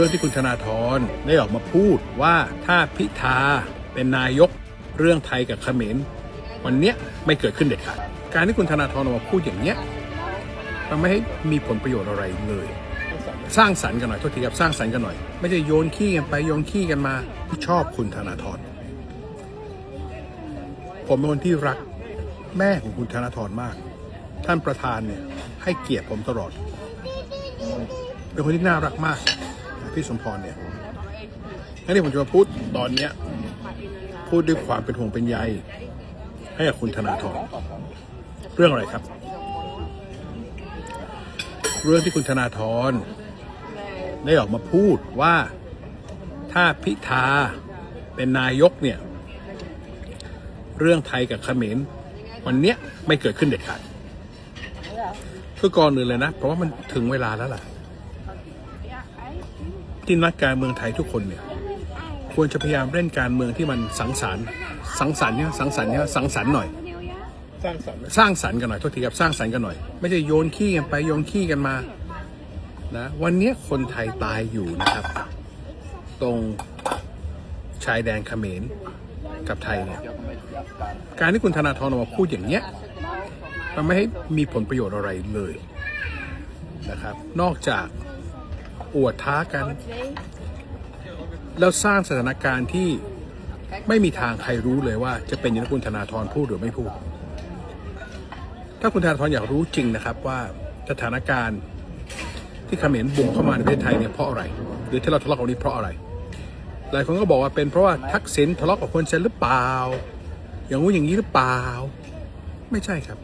รื่องที่คุณธนาธรได้ออกมาพูดว่าถ้าพิธาเป็นนายกเรื่องไทยกับเขมรวันเนี้ยไม่เกิดขึ้นเด็ดขาดการที่คุณธนาธรออกมาพูดอย่างเนี้ยมันไม่ให้มีผลประโยชน์อะไรเลย สร้างสรรค์กันหน่อยโทษทีครับสร้างสรรค์กันหน่อย ไม่ใช่โยนขี้กันไปโยนขี้กันมาชอบคุณธนาธรผมเป็นคนที่รักแม่ของคุณธนาธรมาก ท่านประธานเนี่ยให้เกียรติผมตลอด เป็นคนที่น่ารักมาก พี่สมพรเนี่ยงั้นที่ผมจะมาพูดตอนเนี้ยพูดด้วยความเป็นห่วงเป็นใยให้กับคุณธนาธรเรื่องอะไรครับ เรื่องที่คุณธนาธรได้ออกมาพูดว่าถ้าพิธาเป็นนายกเนี่ย เรื่องไทยกับเขมรวันเนี้ยไม่เกิดขึ้นเด็ดขาดคือก่อนอื่นเลยนะ เพราะว่ามันถึงเวลาแล้วล่ะ ที่นักการเมืองไทยทุกคนเนี่ยควรจะพยายามเล่นการเมืองที่มันสังสรรค์สังสรรค์เนี่ยสังสรรค์เนี่ยสังสรรค์หน่อยสร้างสรรค์สร้างสรรค์กันหน่อยโทษทีครับสร้างสรรค์กันหน่อย ไม่ใช่โยนขี้กันไปโยนขี้กันมานะวันนี้คนไทยตายอยู่นะครับ ตรงชายแดนเขมรกับไทยเนี่ยการที่คุณธนาธรออกมาพูดอย่างเนี้ยมันไม่ให้มีผลประโยชน์อะไรเลยนะครับ นอกจาก อวดท้ากัน แล้วสร้างสถานการณ์ที่ไม่มีทางใครรู้เลยว่า จะเป็นอย่างที่คุณธนาธรพูดหรือไม่พูด ถ้าคุณธนาธรอยากรู้จริงนะครับว่าสถานการณ์ที่เขมรบุกเข้ามาในประเทศไทยเนี่ยเพราะอะไร หรือที่เราทะเลาะกันนี้เพราะอะไร หลายคนก็บอกว่าเป็นเพราะว่าทักษิณทะเลาะกับคนเซนหรือเปล่า อย่างงู้นอย่างนี้หรือเปล่า ไม่ใช่ครับ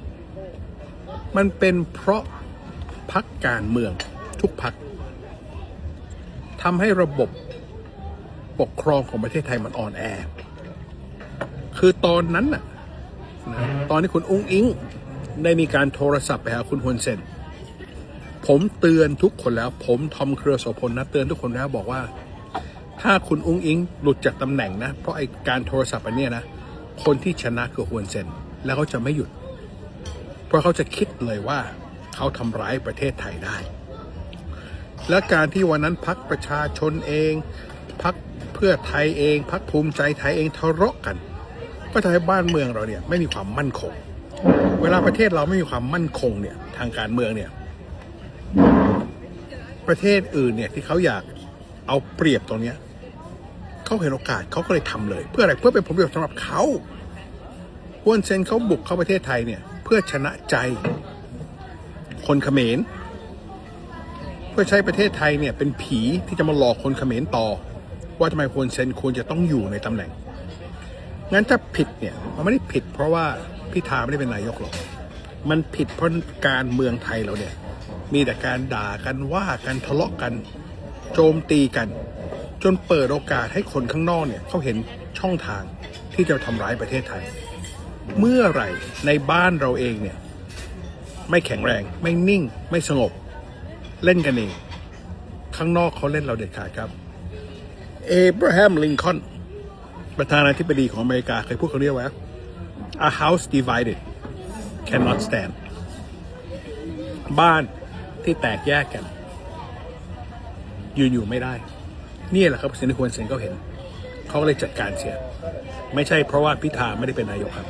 มันเป็นเพราะพักการเมืองทุกพัก ทำให้ระบบปกครองของประเทศไทยมันอ่อนแอ คือตอนนั้นน่ะตอนที่คุณอุ้งอิงได้มีการโทรศัพท์ไปหาคุณฮุนเซน ผมเตือนทุกคนแล้ว ผมทอมเครือโสพลนะเตือนทุกคนแล้วบอกว่า ถ้าคุณอุ้งอิงหลุดจากตำแหน่งนะ เพราะไอการโทรศัพท์อันเนี้ยนะ คนที่ชนะคือฮุนเซน แล้วเขาจะไม่หยุด เพราะเขาจะคิดเลยว่าเขาทำร้ายประเทศไทยได้ และการที่วันนั้นพักประชาชนเองพักเพื่อไทยเองพักภูมิใจไทยเองทะเลาะกัน ก็ทำให้บ้านเมืองเราเนี่ยไม่มีความมั่นคง เวลาประเทศเราไม่มีความมั่นคงเนี่ยทางการเมืองเนี่ยประเทศอื่นเนี่ยที่เขาอยากเอาเปรียบตรงเนี้ยเขาเห็นโอกาสเขาก็เลยทำเลย เพื่ออะไรเพื่อเป็นผลประโยชน์สำหรับเขาฮวนเซนเขาบุกเข้าประเทศไทยเนี่ย เพื่อชนะใจ คนเขมร เพื่อใช้ประเทศไทยเนี่ยเป็นผีที่จะมาหลอกคนเขมรต่อ ว่าทำไมฮวนเซนควรจะต้องอยู่ในตำแหน่ง งั้นถ้าผิดเนี่ยมันไม่ได้ผิด เพราะว่าพิธาไม่ได้เป็นนายกหรอก มันผิดเพราะการเมืองไทยเราเนี่ย มีแต่การด่ากันว่ากันทะเลาะกัน โจมตีกัน จนเปิดโอกาสให้คนข้างนอกเนี่ยเขาเห็นช่องทางที่จะทำร้ายประเทศไทย เมื่อไหร่ในบ้านเราเองเนี่ยไม่แข็งแรงไม่นิ่งไม่สงบ เล่นกันเอง ข้างนอกเขาเล่นเราเด็ดขาดครับ เอเบรแฮมลิงคอนประธานาธิบดีของอเมริกาเคยพูดเขาเรียกว่า a house divided cannot stand บ้านที่แตกแยกกัน ยืนอยู่ไม่ได้ นี่แหละครับสิ่งที่ควรเซนเขาเห็น เขาก็เลยจัดการเสีย ไม่ใช่เพราะว่าพิธาไม่ได้เป็นนายกครับ